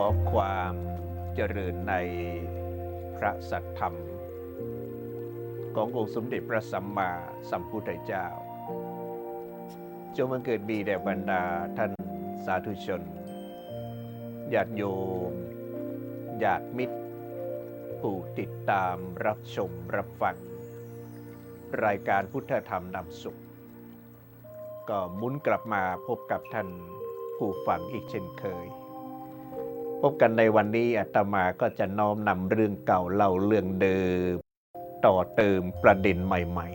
ขอความเจริญในพระสัทธรรม ขององค์สมเด็จพระสัมมาสัมพุทธเจ้า จงบังเกิดมีแด่บรรดาท่านสาธุชนญาติโยมญาติมิตร ผู้ติดตามรับชมรับฟัง รายการพุทธธรรมนำสุข ก็มุนกลับมาพบกับท่านผู้ฟังอีกเช่นเคย พบกันในวันนี้อาตมาก็จะน้อมนำเรื่องเก่าเล่าเรื่องเดิม ต่อเติมประเด็นใหม่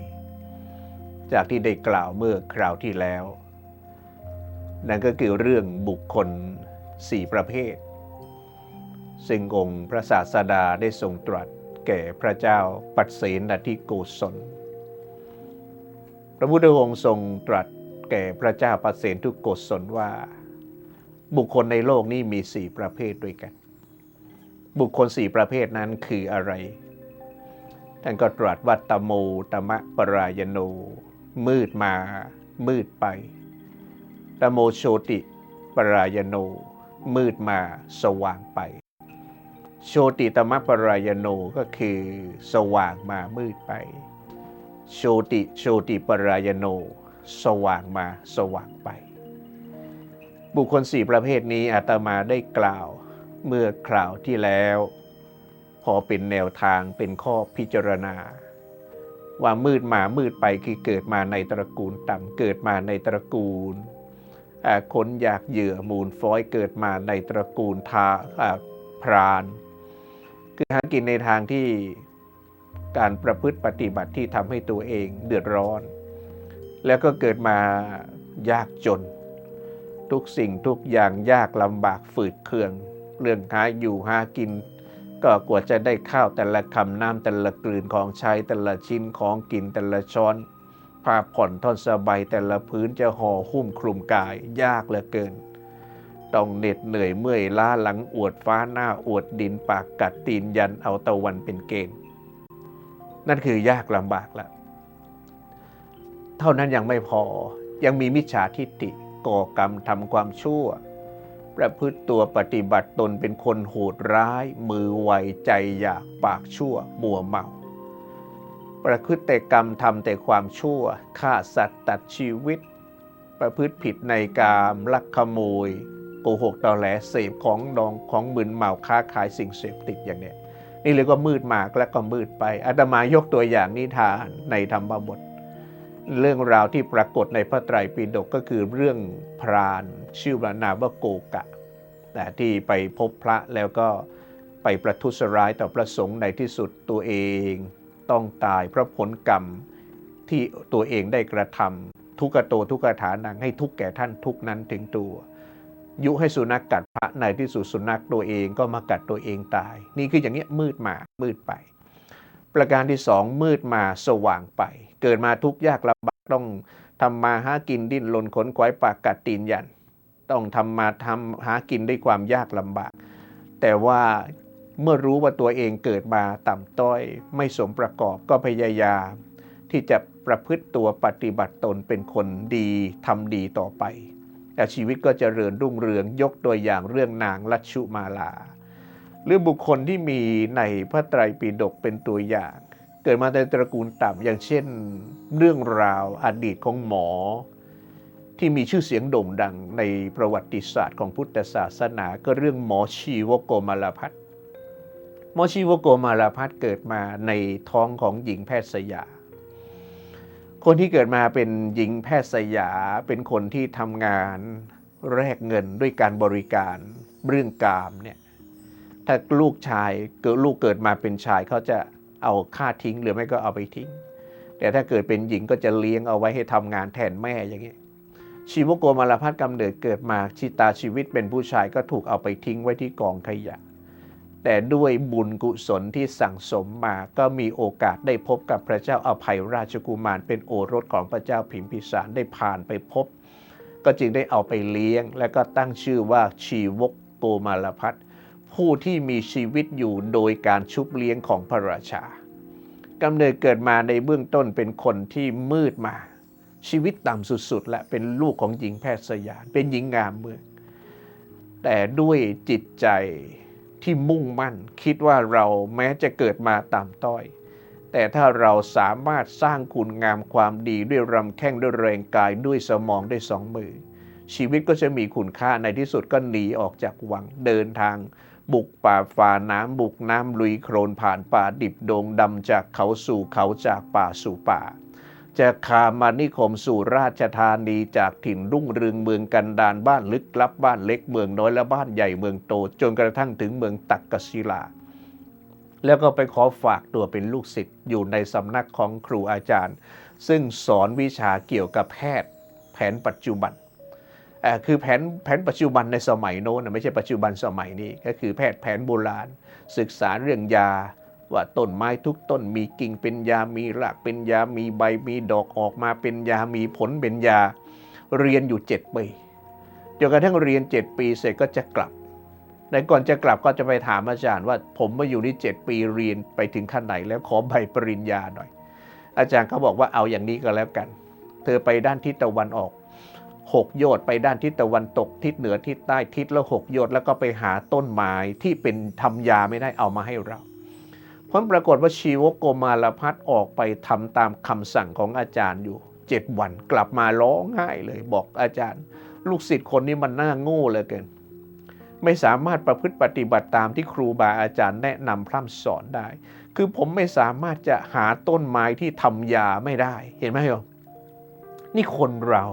ๆ จากที่ได้กล่าวเมื่อคราวที่แล้ว นั่นก็คือเรื่องบุคคลสี่ประเภท ซึ่งองค์พระศาสดาได้ทรงตรัสแก่พระเจ้าปัสเสนทิโกศล พระพุทธองค์ทรงตรัสแก่พระเจ้าปัสเสนทุกโกศลว่า บุคคลในโลกนี้มีสี่ประเภทด้วยกัน บุคคลสี่ประเภทนั้นคืออะไร ท่านก็ตรัสว่าตโมตมะปรายโน มืดมา มืดไป ตโมโชติ ปรายโน มืดมา สว่างไป โชติตมะปรายโนก็คือ สว่างมามืดไป โชติโชติปรายโน สว่างมาสว่างไป บุคคลสี่ประเภทนี้อาตมาได้กล่าวเมื่อคราวที่แล้ว พอเป็นแนวทางเป็นข้อพิจารณา ว่ามืดมามืดไปคือเกิดมาในตระกูลต่ำเกิดมาในตระกูลคนอยากเหยื่อมูลฟอยเกิดมาในตระกูลทาอ่าพราน คือหากินในทางที่การประพฤติปฏิบัติที่ทำให้ตัวเองเดือดร้อน แล้วก็เกิดมายากจน ทุกสิ่งทุกอย่างยากลำบากฝืดเคือง เรื่องหาอยู่หากิน ก็กว่าจะได้ข้าวแต่ละคำน้ำแต่ละกลืนของใช้แต่ละชิ้นของกินแต่ละช้อนผ้าผ่อนท่อนสบายแต่ละพื้นจะห่อหุ้มคลุมกายยากเหลือเกิน ต้องเหน็ดเหนื่อยเมื่อยล้าหลังอวดฟ้าหน้าอวดดินปากกัดตีนยันเอาตะวันเป็นเกณฑ์ นั่นคือยากลำบากละ เท่านั้นยังไม่พอยังมีมิจฉาทิฏฐิ ก่อกรรมทำความชั่ว ประพฤติตัวปฏิบัติตนเป็นคนโหดร้าย มือไวใจอยากปากชั่ว มัวเมา ประพฤติแต่กรรมทำแต่ความชั่วฆ่าสัตว์ตัดชีวิต ประพฤติผิดในกามลักขโมยโกหกตอแหลเสพของดองของมึนเมาค้าขายสิ่งเสพติดอย่างเนี้ยนี่เรียกว่ามืดมากและก็มืดไปอาตมายกตัวอย่างนิทานในธรรมบท เรื่องราวที่ปรากฏในพระไตรปิฎกก็คือเรื่องพรานชื่อว่านามว่าโกกะแต่ที่ไปพบพระแล้วก็ไปประทุษร้ายต่อพระสงฆ์ในที่สุดตัวเองต้องตายเพราะผลกรรมที่ตัวเองได้กระทำทุกโตทุกฐานังให้ทุกแก่ท่านทุกนั้นถึงตัว ยุให้สุนัขกกัดพระในที่สุดสุนัขตัวเองก็มากัดตัวเองตาย นี่คืออย่างเงี้ยมืดมามืดไป ประการที่สองมืดมาสว่างไป เกิดมาทุกข์ยากลำบากต้องทำมาหากินดิ้นรนขนขวายปากกัดตีนยัน ต้องทำมาทำหากินด้วยความยากลำบาก แต่ว่าเมื่อรู้ว่าตัวเองเกิดมาต่ำต้อย ไม่สมประกอบก็พยายามที่จะประพฤติตัวปฏิบัติตนเป็นคนดีทำดีต่อไปแต่ชีวิตก็จเจริญรุ่งเรืองยกตัวอย่างเรื่องนางลัชชุมาลา หรือบุคคลที่มีในพระไตรปิฎกเป็นตัวอย่าง เกิดมาในตระกูลต่ำอย่างเช่น เรื่องราวอดีตของหมอ ที่มีชื่อเสียงโด่งดังในประวัติศาสตร์ของพุทธศาสนา ก็เรื่องหมอชีวโกมารพัฒน์หมอชีวโกมารพัฒน์เกิดมาในท้องของหญิงแพทย์สยา คนที่เกิดมาเป็นหญิงแพทย์สยาเป็นคนที่ทำงานแลกเงินด้วยการบริการเรื่องกามเนี่ยถ้าลูกชายเกิดลูกเกิดมาเป็นชายเขาจะ เอาค่าทิ้งหรือไม่ก็เอาไปทิ้ง แต่ถ้าเกิดเป็นหญิงก็จะเลี้ยงเอาไว้ให้ทำงานแทนแม่อย่างนี้ชีวโกมารพัฒน์กำเนิดเกิดมาชิตาชีวิตเป็นผู้ชายก็ถูกเอาไปทิ้งไว้ที่กองขยะ แต่ด้วยบุญกุศลที่สั่งสมมาก็มีโอกาสได้พบกับพระเจ้าอภัยราชกุมาร เป็นโอรสของพระเจ้าพิมพิสารได้ผ่านไปพบ ก็จึงได้เอาไปเลี้ยง และก็ตั้งชื่อว่าชีวกโกมารพัฒน์ ผู้ที่มีชีวิตอยู่โดยการชุบเลี้ยงของพระราชากำเนิดเกิดมาในเบื้องต้นเป็นคนที่มืดมา ชีวิตต่ำสุดๆ และเป็นลูกของหญิงแพทย์สยามเป็นหญิงงามเมือง แต่ด้วยจิตใจที่มุ่งมั่น คิดว่าเราแม้จะเกิดมาต่ำต้อย แต่ถ้าเราสามารถสร้างคุณงามความดีด้วยรำแข้งด้วยแรงกายด้วยสมองด้วยสองมือ ชีวิตก็จะมีคุณค่าในที่สุดก็หนีออกจากวังเดินทาง บุกป่าฝ่าน้ำบุกน้ำลุยโครนผ่านป่าดิบโดงดำจากเขาสู่เขาจากป่าสู่ป่าจากคามานิคมสู่ราชธานีจากถิ่นรุ่งเรืองเมืองกันดานบ้านลึกลับบ้านเล็กเมืองน้อยและบ้านใหญ่เมืองโต จนกระทั่งถึงเมืองตักกศิลา แล้วก็ไปขอฝากตัวเป็นลูกศิษย์อยู่ในสำนักของครูอาจารย์ ซึ่งสอนวิชาเกี่ยวกับแพทย์แผนปัจจุบัน คือแผนแผนปัจจุบันในสมัยโน้นไม่ใช่ปัจจุบันสมัยนี้ก็คือแพทย์แผนโบราณ ศึกษาเรื่องยา ว่าต้นไม้ทุกต้นมีกิ่งเป็นยามีรากเป็นยามีใบมีดอกออกมาเป็นยามีผลเป็นยา เรียนอยู่เจ็ดปีจนกระทั่งเรียนเจ็ดปีเสร็จก็จะกลับในก่อนจะกลับก็จะไปถามอาจารย์ว่า ผมมาอยู่นี่เจ็ดปีเรียนไปถึงขั้นไหนแล้วขอใบปริญญาหน่อย อาจารย์เขาบอกว่าเอาอย่างนี้ก็แล้วกัน เธอไปด้านทิศตะวันออก หกโยชน์ไปด้านทิศตะวันตกทิศเหนือทิศใต้ทิศละหกโยชน์แล้วก็ไปหาต้นไม้ที่เป็นทำยาไม่ได้เอามาให้เราผลปรากฏว่าชีวโกมารพัฒออกไปทำตามคำสั่งของอาจารย์อยู่เจ็ดวันกลับมาร้องไห้เลยบอกอาจารย์ ลูกศิษย์คนนี้มันน่าโง่เหลือเกินไม่สามารถประพฤติปฏิบัติตามที่ครูบาอาจารย์แนะนำพร่ำสอนได้ คือผมไม่สามารถจะหาต้นไม้ที่ทำยาไม่ได้ เห็นไหมโยมนี่คนเรา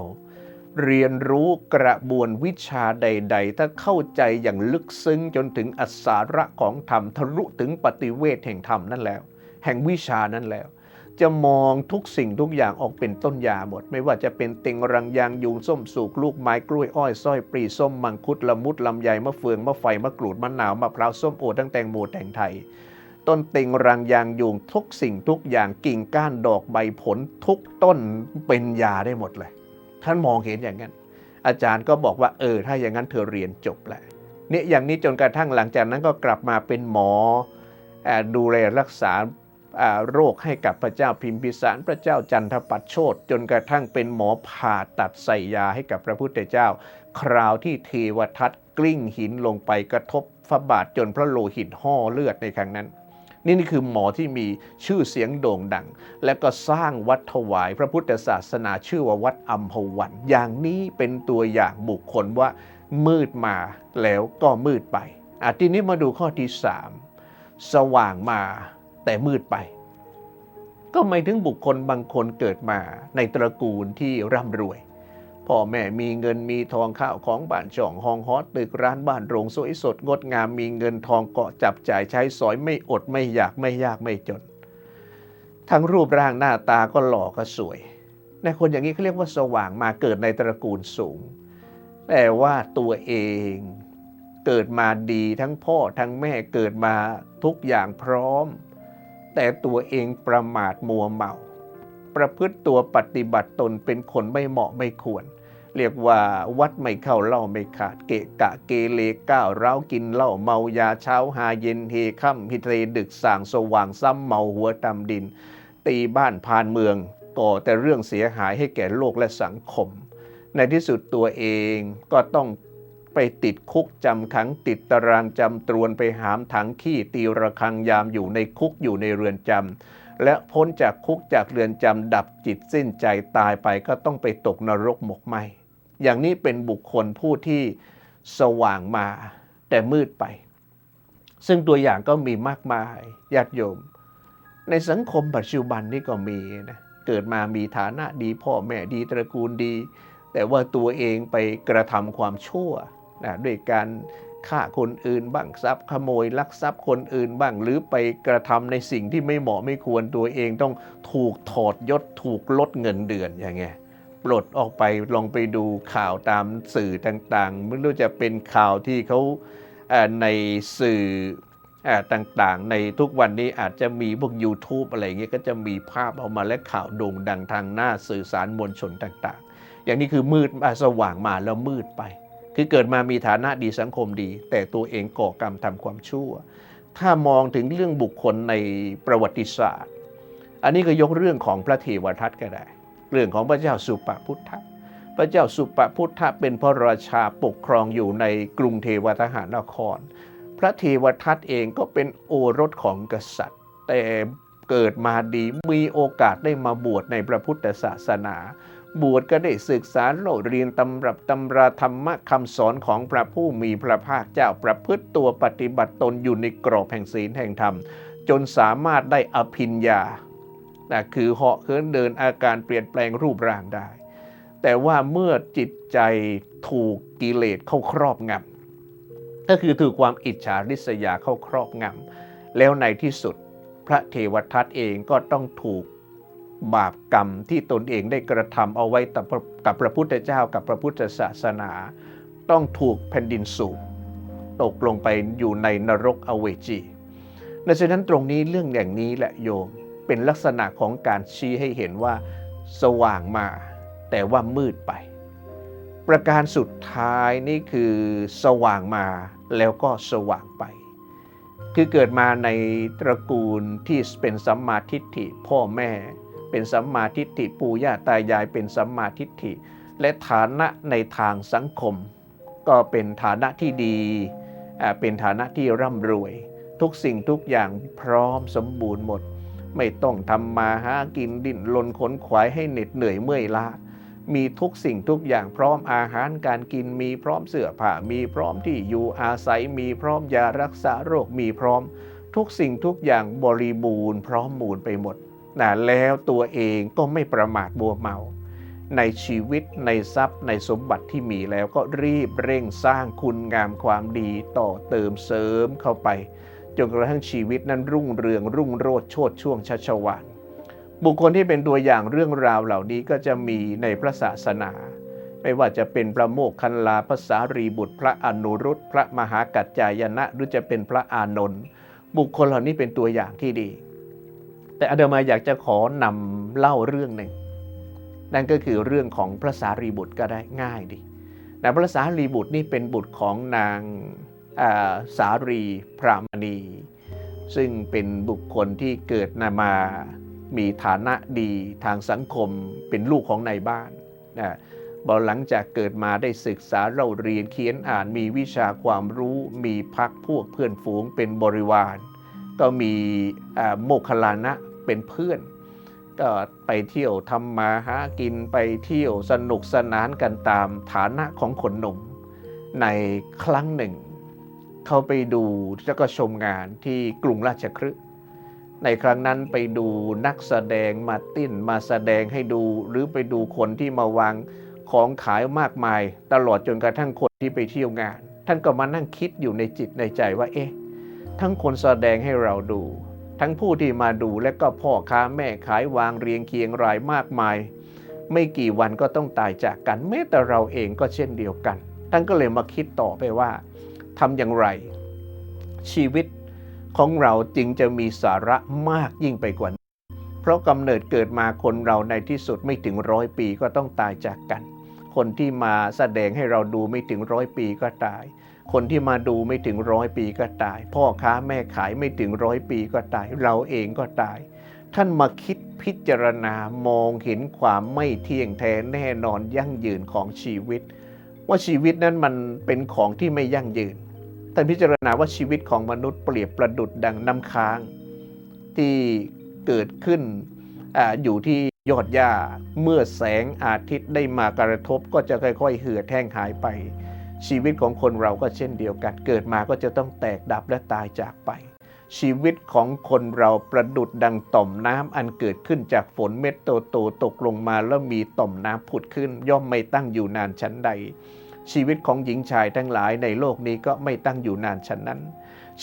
เรียนรู้กระบวนวิชาใด ๆ ถ้าเข้าใจอย่างลึกซึ้งจนถึงอัศาระของธรรมทะลุถึงปฏิเวทแห่งธรรมนั่นแล้ว แห่งวิชานั้นแล้ว จะมองทุกสิ่งทุกอย่างออกเป็นต้นยาหมด ไม่ว่าจะเป็นเต็งรังยางยูงส้มสูกลูกไม้กล้วยอ้อยสร้อยปรีส้มมังคุดละมุดลำไยมะเฟืองมะไฟมะกรูดมะนาวมะพร้าวส้มโอตั้งแตงโมแตงไทยต้นเต็งรังยางยูงทุกสิ่งทุกอย่างกิ่งก้านดอกใบผลทุกต้นเป็นยาได้หมดเลย ท่านมองเห็นอย่างนั้น อาจารย์ก็บอกว่าเออถ้าอย่างนั้นเธอเรียนจบแหละเนี่ยอย่างนี้จนกระทั่งหลังจากนั้นก็กลับมาเป็นหมอดูแลรักษาอ่าโรคให้กับพระเจ้าพิมพิสารพระเจ้าจันทปัตโชตจนกระทั่งเป็นหมอผ่าตัดใส่ยาให้กับพระพุทธเจ้า คราวที่เทวทัตกลิ้งหินลงไปกระทบฝาบาทจนพระโลหิตห่อเลือดในครั้งนั้น นี่นี่คือหมอที่มีชื่อเสียงโด่งดัง และก็สร้างวัดถวายพระพุทธศาสนาชื่อว่าวัดอัมพวัน อย่างนี้เป็นตัวอย่างบุคคลว่ามืดมาแล้วก็มืดไปอะทีนี้มาดูข้อที่สามสว่างมาแต่มืดไป ก็หมายถึงบุคคลบางคนเกิดมาในตระกูลที่ร่ำรวย พ่อแม่มีเงินมีทองข้าวของบ้านช่องห้องฮอตตึกร้านบ้านโรงสวยสดงดงามมีเงินทองเกาะจับจ่ายใช้สอยไม่อดไม่อยากไม่ยากไม่จน ทั้งรูปร่างหน้าตาก็หล่อก็สวยในคนอย่างนี้เขาเรียกว่าสว่างมาเกิดในตระกูลสูง แต่ว่าตัวเองเกิดมาดีทั้งพ่อทั้งแม่เกิดมาทุกอย่างพร้อม แต่ตัวเองประมาทมัวเมา ประพฤติตัวปฏิบัติตนเป็นคนไม่เหมาะไม่ควร เรียกว่าวัดไม่เข้าเล่าไม่ขาดเกะกะเกเรก้าวร้าวกินเหล้าเมายาเช้าหาเย็นเฮค่ำฮิเทดึกส่างสว่างซ้ำเมาหัวตำดิน ตีบ้านพานเมืองก่อแต่เรื่องเสียหายให้แก่โลกและสังคม ในที่สุดตัวเองก็ต้องไปติดคุกจำขังติดตารางจำตรวนไปหามถังขี้ตีระฆังยามอยู่ในคุกอยู่ในเรือนจำและพ้นจากคุกจากเรือนจำดับจิตสิ้นใจตายไปก็ต้องไปตกนรกหมกไหม อย่างนี้เป็นบุคคลผู้ที่สว่างมาแต่มืดไป ซึ่งตัวอย่างก็มีมากมายญาติโยม ในสังคมปัจจุบันนี่ก็มีนะเกิดมามีฐานะดีพ่อแม่ดีตระกูลดี แต่ว่าตัวเองไปกระทำความชั่วนะด้วยการฆ่าคนอื่นบ้างทรัพย์ขโมยลักทรัพย์คนอื่นบ้างหรือไปกระทำในสิ่งที่ไม่เหมาะไม่ควรตัวเองต้องถูกถอดยศถูกลดเงินเดือนอย่างเงี้ย ปลดออกไปลองไปดูข่าวตามสื่อต่างๆ ไม่รู้จะเป็นข่าวที่เขาในสื่อต่างๆ ในทุกวันนี้อาจจะมีพวก YouTube อะไรเงี้ยก็จะมีภาพออกมาและข่าวโด่งดังทางหน้าสื่อสารมวลชนต่างๆ อย่างนี้คือมืดสว่างมาแล้วมืดไป คือเกิดมามีฐานะดีสังคมดี แต่ตัวเองก่อกรรมทำความชั่ว ถ้ามองถึงเรื่องบุคคลในประวัติศาสตร์ อันนี้ก็ยกเรื่องของพระเทวทัตก็ได้ เรื่องของพระเจ้าสุปพุทธะพระเจ้าสุปพุทธะเป็นพระราชาปกครองอยู่ในกรุงเทวทหานคร พระเทวทัตเองก็เป็นโอรสของกษัตริย์ แต่เกิดมาดีมีโอกาสได้มาบวชในพระพุทธศาสนา บวชก็ได้ศึกษาโลดเรียนตำรับตำราธรรมะคำสอนของพระผู้มีพระภาคเจ้าประพฤติตัวปฏิบัติตนอยู่ในกรอบแห่งศีลแห่งธรรม จนสามารถได้อภิญญา นะคือเหาะเหินเดินอาการเปลี่ยนแปลงรูปร่างได้ แต่ว่าเมื่อจิตใจถูกกิเลสเข้าครอบงำก็คือถูกความอิจฉาริษยาเข้าครอบงำแล้วในที่สุดพระเทวทัตเองก็ต้องถูกบาปกรรมที่ตนเองได้กระทำเอาไว้กับพระพุทธเจ้ากับพระพุทธศาสนา ต้องถูกแผ่นดินสูบตกลงไปอยู่ในนรกอเวจีดังนั้นตรงนี้เรื่องอย่างนี้แหละโยม เป็นลักษณะของการชี้ให้เห็นว่า สว่างมา แต่ว่ามืดไป ประการสุดท้ายนี่คือสว่างมาแล้วก็สว่างไป คือเกิดมาในตระกูลที่เป็นสัมมาทิฏฐิพ่อแม่ เป็นสัมมาทิฏฐิปู่ย่าตายายเป็นสัมมาทิฏฐิ และฐานะในทางสังคม ก็เป็นฐานะที่ดีเป็นฐานะที่ร่ำรวย ทุกสิ่งทุกอย่างพร้อมสมบูรณ์หมด ไม่ต้องทำมาหากินดิ้นรนขนขวายให้เหน็ดเหนื่อยเมื่อยล้ามีทุกสิ่งทุกอย่างพร้อมอาหารการกินมีพร้อมเสื้อผ้ามีพร้อมที่อยู่อาศัยมีพร้อมยารักษาโรคมีพร้อม ทุกสิ่งทุกอย่างบริบูรณ์พร้อมมูลไปหมดนะแล้วตัวเองก็ไม่ประมาทบัวเมา ในชีวิตในทรัพย์ในสมบัติที่มีแล้วก็รีบเร่งสร้างคุณงามความดีต่อเติมเสริมเข้าไป จนกระทั่งชีวิตนั้นรุ่งเรืองรุ่งโรจน์โชดช่วงชัชวานบุคคลที่เป็นตัวอย่างเรื่องราวเหล่านี้ก็จะมีในพระศาสนา ไม่ว่าจะเป็นพระโมกขันลาภาษารีบุตร พระอนุรุตพระมหากัจจายนะ หรือจะเป็นพระอานนท์บุคคลเหล่านี้เป็นตัวอย่างที่ดี แต่อาดมาอยากจะขอนำเล่าเรื่องหนึ่ง นั่นก็คือเรื่องของพระสารีบุตรก็ได้ง่ายดีนะพระสารีบุตรนี่เป็นบุตรของนาง สารีพรามณี ซึ่งเป็นบุคคลที่เกิดนามา มีฐานะดีทางสังคมเป็นลูกของนายบ้านนะบอหลังจากเกิดมาได้ศึกษาเราเรียนเขียนอ่านมีวิชาความรู้มีพักพวกเพื่อนฝูงเป็นบริวาร ก็มีโมคคลานะเป็นเพื่อน ก็ไปเที่ยวทำมาหากินไปเที่ยวสนุกสนานกันตามฐานะของคนหนุ่มในครั้งหนึ่ง เขาไปดูแล้วก็ชมงานที่กรุงราชคฤห์ในครั้งนั้นไปดูนักแสดงมาติ้นมาแสดงให้ดูหรือไปดูคนที่มาวางของขายมากมาย ตลอดจนกระทั่งคนที่ไปเที่ยวงาน ท่านก็มานั่งคิดอยู่ในจิตในใจว่าเอ๊ะทั้งคนแสดงให้เราดู ทั้งผู้ที่มาดูและก็พ่อค้าแม่ขายวางเรียงเคียงรายมากมาย ไม่กี่วันก็ต้องตายจากกันแม้แต่เราเองก็เช่นเดียวกัน ท่านก็เลยมาคิดต่อไปว่า ทำอย่างไร ชีวิตของเราจึงจะมีสาระมากยิ่งไปกว่านี้เพราะกำเนิดเกิดมาคนเราในที่สุดไม่ถึงร้อยปีก็ต้องตายจากกัน คนที่มาแสดงให้เราดูไม่ถึงร้อยปีก็ตาย คนที่มาดูไม่ถึงร้อยปีก็ตาย พ่อค้าแม่ขายไม่ถึงร้อยปีก็ตาย เราเองก็ตาย ท่านมาคิดพิจารณามองเห็นความไม่เที่ยงแท้แน่นอนยั่งยืนของชีวิต ว่าชีวิตนั้นมันเป็นของที่ไม่ยั่งยืน ท่านพิจารณาว่าชีวิตของมนุษย์เปรียบประดุดดังน้ำค้าง ที่เกิดขึ้นออยู่ที่ยอดหญ้าเมื่อแสงอาทิตย์ได้มากระทบก็จะค่อย ๆ เหือดแห้งหายไป ชีวิตของคนเราก็เช่นเดียวกัน เกิดมาก็จะต้องแตกดับและตายจากไป ชีวิตของคนเราประดุดดังต่อมน้ำอันเกิดขึ้นจากฝนเม็ดโตโตตกลงมาแล้วมีต่อมน้ำผุดขึ้น ย่อมไม่ตั้งอยู่นานชั้นใด ชีวิตของหญิงชายทั้งหลายในโลกนี้ก็ไม่ตั้งอยู่นานชั้นนั้น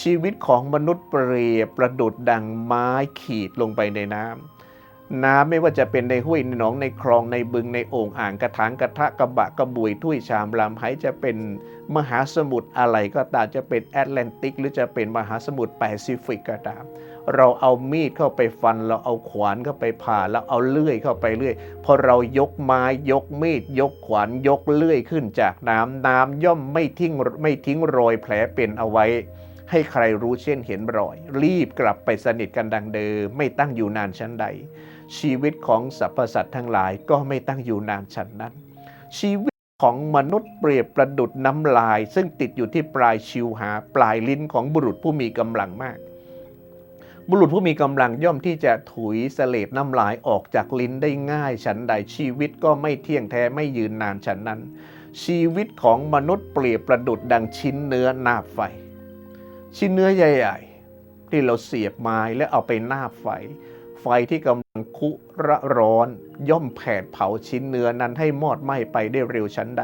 ชีวิตของมนุษย์เปรียประดุดดังไม้ขีดลงไปในน้ำน้ำไม่ว่าจะเป็นในห้วยในหนองในคลองในบึงในโอ่งอ่างกระถางกระทะกระบะกระบวยถ้วยชามลำไหจะเป็นมหาสมุทรอะไรก็ตามจะเป็นแอตแลนติก หรือจะเป็นมหาสมุทรแปซิฟิกก็ตาม เราเอามีดเข้าไปฟัน เราเอาขวานเข้าไปผ่าแล้วเอาเลื่อยเข้าไปเลื่อยพอเรายกไม้ยกมีด ยกขวานยกเลื่อยขึ้นจากน้ำน้ำย่อมไม่ทิ้งไม่ทิ้งรอยแผลเป็นเอาไว้ ให้ใครรู้เช่นเห็นรอย รีบกลับไปสนิทกันดังเดิม ไม่ตั้งอยู่นานชั้นใด ชีวิตของสรรพสัตว์ทั้งหลายก็ไม่ตั้งอยู่นานฉันนั้น ชีวิตของมนุษย์เปรียบประดุดน้ำลาย ซึ่งติดอยู่ที่ปลายชิวหาปลายลิ้นของบุรุษผู้มีกำลังมาก บุรุษผู้มีกำลังย่อมที่จะถุยเสลดน้ำลายออกจากลิ้นได้ง่าย ฉันใดชีวิตก็ไม่เที่ยงแท้ไม่ยืนนานฉันนั้น ชีวิตของมนุษย์เปรียบประดุดดังชิ้นเนื้อหน้าบไฟ ชิ้นเนื้อใหญ่ๆ ที่เราเสียบไม้และเอาไปหน้าบไฟ ไฟที่กำลังคุระร้อน ย่อมแผดเผาชิ้นเนื้อนั้นให้มอดไหม้ไปได้เร็วชั้นใด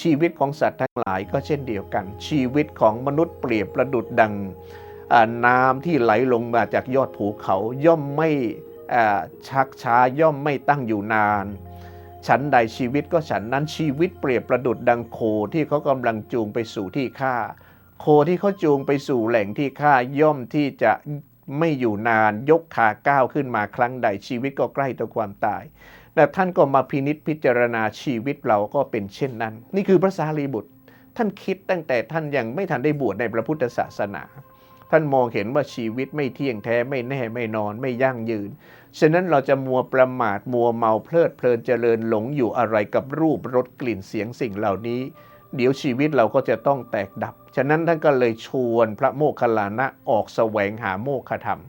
ชีวิตของสัตว์ทั้งหลายก็เช่นเดียวกัน ชีวิตของมนุษย์เปรียบประดุดดัง น้ำที่ไหลลงมาจากยอดภูเขาย่อมไม่ชักช้าย่อมไม่ตั้งอยู่นานฉันใดชีวิตก็ฉันนั้นชีวิตเปรียบประดุดดังโคที่เขากำลังจูงไปสู่ที่ฆ่า โคที่เขาจูงไปสู่แหล่งที่ฆ่าย่อมที่จะไม่อยู่นานยกขาก้าวขึ้นมาครั้งใดชีวิตก็ใกล้ต่อความตายแต่ท่านก็มาพินิษพิจารณาชีวิตเราก็เป็นเช่นนั้น นี่คือพระสารีบุตร ท่านคิดตั้งแต่ท่านยังไม่ทันได้บวชในพระพุทธศาสนา ท่านมองเห็นว่าชีวิตไม่เที่ยงแท้ไม่แน่ไม่นอนไม่ยั่งยืน ฉะนั้นเราจะมัวประมาทมัวเมาเพลิดเพลินเจริญหลงอยู่อะไรกับรูปรสกลิ่นเสียงสิ่งเหล่านี้ เดี๋ยวชีวิตเราก็จะต้องแตกดับ ฉะนั้นท่านก็เลยชวนพระโมคคัลลานะออกแสวงหาโมฆะธรรม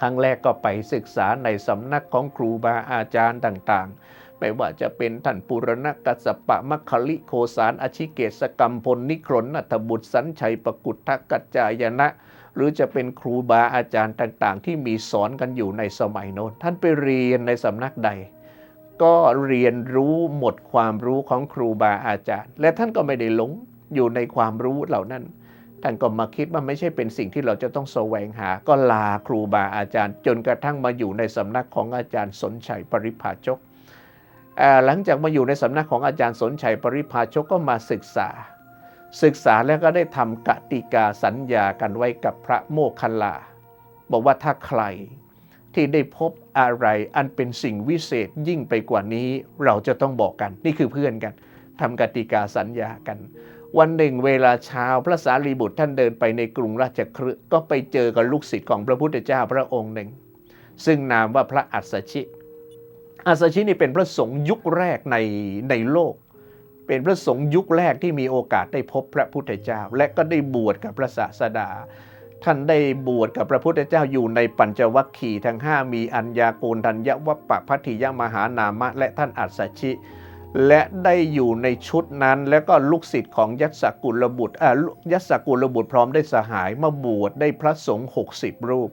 ครั้งแรกก็ไปศึกษาในสำนักของครูบาอาจารย์ต่างๆ ไม่ว่าจะเป็นท่านปุรณกัสปะมัคคลิโคสารอชิเกสกรรมพลนิครนนัทบุตรสัญชัยปกุฏทกัจจายนะ หรือจะเป็นครูบาอาจารย์ต่างๆ ที่มีสอนกันอยู่ในสมัยโน้นท่านไปเรียนในสำนักใด ก็เรียนรู้หมดความรู้ของครูบาอาจารย์ และท่านก็ไม่ได้หลงอยู่ในความรู้เหล่านั้นท่านก็มาคิดว่าไม่ใช่เป็นสิ่งที่เราจะต้องแสวงหา ก็ลาครูบาอาจารย์ จนกระทั่งมาอยู่ในสำนักของอาจารย์สนชัยปริภาชก หลังจากมาอยู่ในสำนักของอาจารย์สนชัยปริภาชกก็มาศึกษา ศึกษาแล้วก็ได้ทำกติกาสัญญากันไว้กับพระโมคคัลลา บอกว่าถ้าใครที่ได้พบอะไรอันเป็นสิ่งวิเศษยิ่งไปกว่านี้เราจะต้องบอกกัน นี่คือเพื่อนกันทำกติกาสัญญากัน วันหนึ่งเวลาเช้าพระสารีบุตรท่านเดินไปในกรุงราชคฤห์ก็ไปเจอกับลูกศิษย์ของพระพุทธเจ้าพระองค์หนึ่ง ซึ่งนามว่าพระอัสสชิ อัสสชินี่เป็นพระสงฆ์ยุคแรกในในโลก เป็นพระสงฆ์ยุคแรกที่มีโอกาสได้พบพระพุทธเจ้า และก็ได้บวชกับพระศาสดา ท่านได้บวชกับพระพุทธเจ้าอยู่ในปัญจวัคคีย์ทั้งห้ามีอัญญาโกณทัญญวัปปะพัทธิยมหานามะ และท่านอัสสชิ และได้อยู่ในชุดนั้น แล้วก็ลูกศิษย์ของยัสกุลบุตรอ่ายัสสกุลบุตรพร้อมได้สหายมาบวชได้พระสงฆ์60 รูป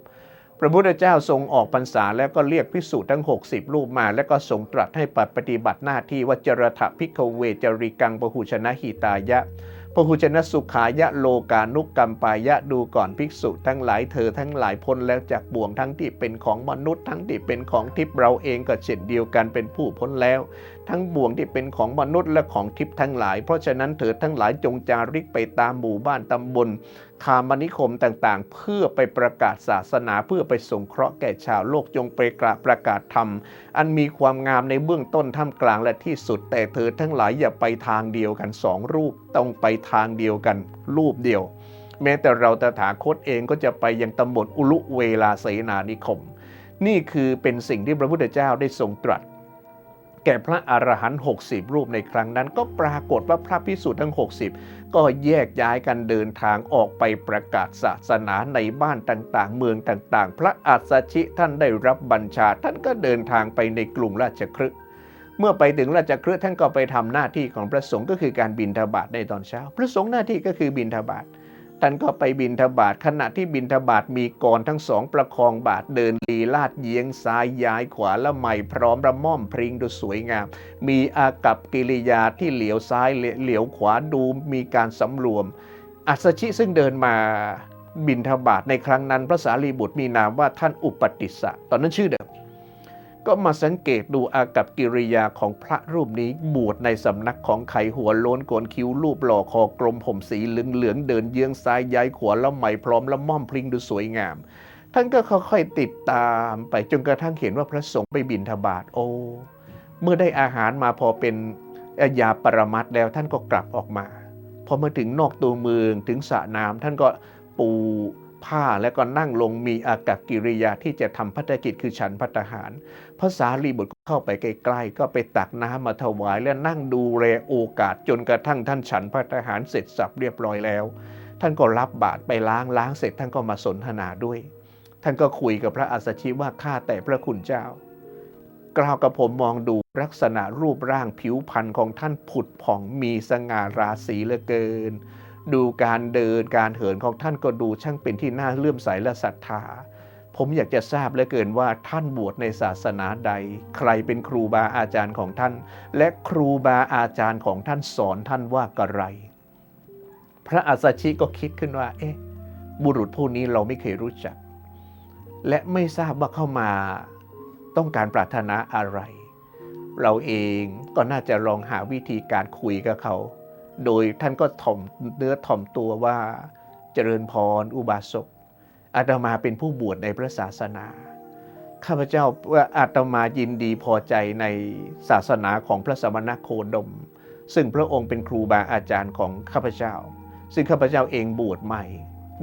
พระพุทธเจ้าทรงออกพรรษาแล้วก็เรียกภิกษุทั้ง 60 รูปมา แล้วก็ทรงตรัสให้ปฏิบัติหน้าที่ว่าจรถพิกเวจริกังปหุชนะหิตายะพหุชนะสุขายะโลกานุกกรรมปายะดูก่อนภิกษุทั้งหลายเธอทั้งหลายพ้นแล้วจากบ่วงทั้งที่เป็นของมนุษย์ทั้งที่เป็นของทิพย์เราเองก็เช่นเดียวกันเป็นผู้พ้นแล้ว ทั้งบ่วงที่เป็นของมนุษย์และของทิพย์ทั้งหลาย เพราะฉะนั้นเธอทั้งหลายจงจาริกไปตามหมู่บ้านตำบลคามนิคมต่างๆ เพื่อไปประกาศศาสนาเพื่อไปสงเคราะห์แก่ชาวโลกจงไปกราบประกาศธรรม อันมีความงามในเบื้องต้นท่ามกลางและที่สุด แต่เธอทั้งหลายอย่าไปทางเดียวกันสองรูปต้องไปทางเดียวกัน รูปเดียว แม้แต่เราตถาคตเองก็จะไปยังตำบลอุลุเวลาเสนานิคม นี่คือเป็นสิ่งที่พระพุทธเจ้าได้ทรงตรัส แก่พระอรหันต์60 รูปในครั้งนั้น ก็ปรากฏว่าพระพิสุทธิ์ทั้ง 60 ก็แยกย้ายกันเดินทางออกไปประกาศศาสนาในบ้านต่างๆ เมืองต่างๆ พระอัสชิท่านได้รับบัญชา ท่านก็เดินทางไปในกรุงราชคฤห์เมื่อไปถึงราชคฤห์ท่านก็ไปทำหน้าที่ของพระสงฆ์ก็คือการบิณฑบาตในตอนเช้า พระสงฆ์หน้าที่ก็คือบิณฑบาต ท่านก็ไปบินทบาทขณะที่บินทบาทมีกรทั้งสองประคองบาทเดินลีลาดเยียงซ้ายย้ายขวาและใหม่พร้อมระม่อมพริงดูสวยงาม มีอากับกิริยาที่เหลียวซ้ายเหลียวขวาดูมีการสำรวม อัศชิซึ่งเดินมาบินทบาทในครั้งนั้นพระสารีบุตรมีนามว่าท่านอุปติสสะตอนนั้นชื่อเดิม ก็มาสังเกตดูอากับกิริยาของพระรูปนี้บวชในสำนักของไขหัวโล้นโกนคิ้วรูปหล่อคอกลมผมสีเหลืองเหลืองเดินเยื้องซ้ายย้ายขวาแล้วใหม่พร้อมแล้วม่อมพริ้งดูสวยงาม ท่านก็ค่อยๆติดตามไปจนกระทั่งเห็นว่าพระสงฆ์ไปบินทบาทโอ้เมื่อได้อาหารมาพอเป็นยาปรมัตแล้วท่านก็กลับออกมาพอมาถึงนอกตัวเมืองถึงสระน้ำท่านก็ปู ผ้าแล้วก็นั่งลงมีอากับกิริยาที่จะทำพัฒกิจคือฉันพัตตาหารภาษารีบุตรก็เข้าไปใกล้ๆก็ไปตักน้ำมาถวายและนั่งดูแลโอกาสจนกระทั่งท่านฉันพัตหารเสร็จสับเรียบร้อยแล้ว ท่านก็รับบาตรไปล้างล้างเสร็จท่านก็มาสนทนาด้วย ท่านก็คุยกับพระอัสสชิว่าข้าแต่พระคุณเจ้า กล่าวกับผมมองดูลักษณะรูปร่างผิวพรรณของท่านผุดผ่องมีสง่าราศีเหลือเกิน ดูการเดินการเหินของท่านก็ดูช่างเป็นที่น่าเลื่อมใสและศรัทธา ผมอยากจะทราบเหลือเกินว่าท่านบวชในศาสนาใด ใครเป็นครูบาอาจารย์ของท่าน และครูบาอาจารย์ของท่านสอนท่านว่ากระไร พระอัสสชิก็คิดขึ้นว่า เอ๊ะ บุรุษผู้นี้เราไม่เคยรู้จัก และไม่ทราบว่าเข้ามาต้องการปรารถนาอะไร เราเองก็น่าจะลองหาวิธีการคุยกับเขา โดยท่านก็ถ่อมเนื้อถ่อมตัวว่าเจริญพรอุบาสกอาตมาเป็นผู้บวชในพระศาสนา ข้าพเจ้าว่าอาตมายินดีพอใจในศาสนาของพระสมณโคดม ซึ่งพระองค์เป็นครูบาอาจารย์ของข้าพเจ้า ซึ่งข้าพเจ้าเองบวชใหม่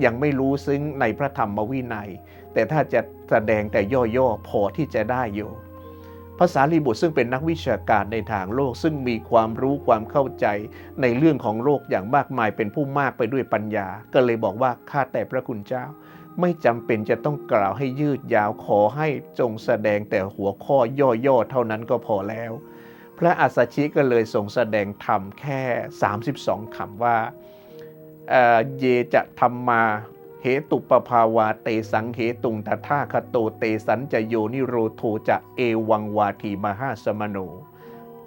ยังไม่รู้ซึ้งในพระธรรมวินัย แต่ถ้าจะแสดงแต่ย่อๆพอที่จะได้อยู่ ภาษาลีบุตรซึ่งเป็นนักวิชาการในทางโลก ซึ่งมีความรู้ความเข้าใจในเรื่องของโลกอย่างมากมายเป็นผู้มากไปด้วยปัญญา ก็เลยบอกว่าข้าแต่พระคุณเจ้า ไม่จำเป็นจะต้องกล่าวให้ยืดยาวขอให้จงแสดงแต่หัวข้อย่อๆเท่านั้นก็พอแล้ว พระอัสสชิก็เลยทรงแสดงธรรมแค่ 32คำว่าเอ่อเยจะธรรมมา เหตุปภาวาเตสังเหตุงตถาคโตเตสันจะโยนิโรโทจะเอวังวาทีมหาสมโน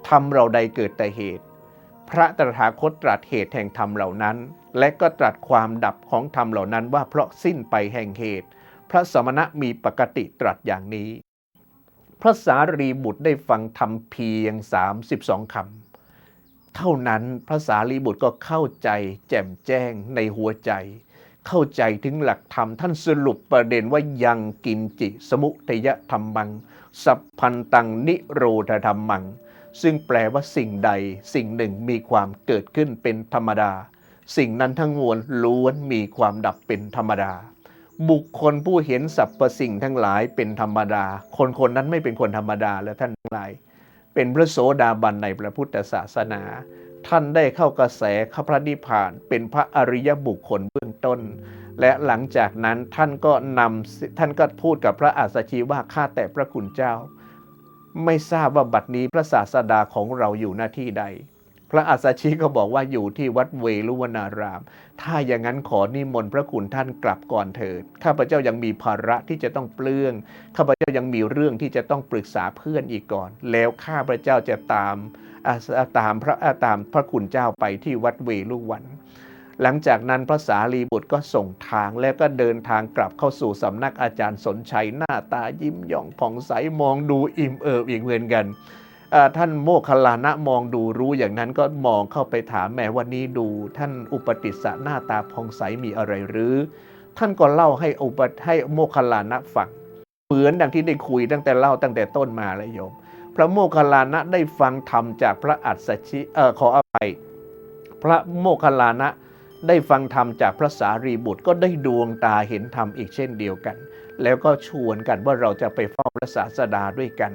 ธรรมเราใดเกิดแต่เหตุ พระตถาคตตรัสเหตุแห่งธรรมเหล่านั้น และก็ตรัสความดับของธรรมเหล่านั้นว่าเพราะสิ้นไปแห่งเหตุ พระสมณะมีปกติตรัสอย่างนี้ พระสารีบุตรได้ฟังธรรมเพียง 32คำเท่านั้นพระสารีบุตรก็เข้าใจแจ่มแจ้งในหัวใจ เข้าใจถึงหลักธรรมท่านสรุปประเด็นว่ายังกินจิ สมุทยธรรมัง สัพพันตังนิโรธธรรมัง ซึ่งแปลว่าสิ่งใดสิ่งหนึ่งมีความเกิดขึ้นเป็นธรรมดา สิ่งนั้นทั้งมวลล้วนมีความดับเป็นธรรมดา บุคคลผู้เห็นสรรพสิ่งทั้งหลายเป็นธรรมดา คนคนนั้นไม่เป็นคนธรรมดาแล้วท่านทั้งหลาย เป็นพระโสดาบันในพระพุทธศาสนา ท่านได้เข้ากระแสข้าพระนิพพานเป็นพระอริยบุคคลเบื้องต้น และหลังจากนั้นท่านก็นำท่านก็พูดกับพระอาสสชีว่าข้าแต่พระคุณเจ้า ไม่ทราบว่าบัดนี้พระศาสดาของเราอยู่หน้าที่ใด พระอัสสชิก็บอกว่าอยู่ที่วัดเวลุวนาราม ถ้าอย่างนั้นขอนิมนต์พระคุณท่านกลับก่อนเถิด ข้าพเจ้ายังมีภาระที่จะต้องเปลื้อง ข้าพเจ้ายังมีเรื่องที่จะต้องปรึกษาเพื่อนอีกก่อน แล้วข้าพเจ้าจะตามอาตามพระอาตามพระคุณเจ้าไปที่วัดเวลุวัน หลังจากนั้นพระสารีบุตรก็ส่งทางแล้วก็เดินทางกลับเข้าสู่สำนักอาจารย์สนชัยหน้าตายิ้มหย่องผ่องใสมองดูอิ่มเอิบอีกเหมือนกัน ท่านโมคคัลลานะมองดูรู้อย่างนั้นก็มองเข้าไปถามแม่วันนี้ดู ท่านอุปติสสะหน้าตาผ่องใสมีอะไรหรือ ท่านก็เล่าให้อุปให้โมคคัลลานะฟังเหมือนดังที่ได้คุยตั้งแต่เล่าตั้งแต่ต้นมาเลยโยม พระโมคคัลลานะได้ฟังธรรมจากพระอัสสชิเออขออภัยพระโมคคัลลานะได้ฟังธรรมจากพระสารีบุตรก็ได้ดวงตาเห็นธรรมอีกเช่นเดียวกัน แล้วก็ชวนกันว่าเราจะไปเฝ้าพระศาสดาด้วยกัน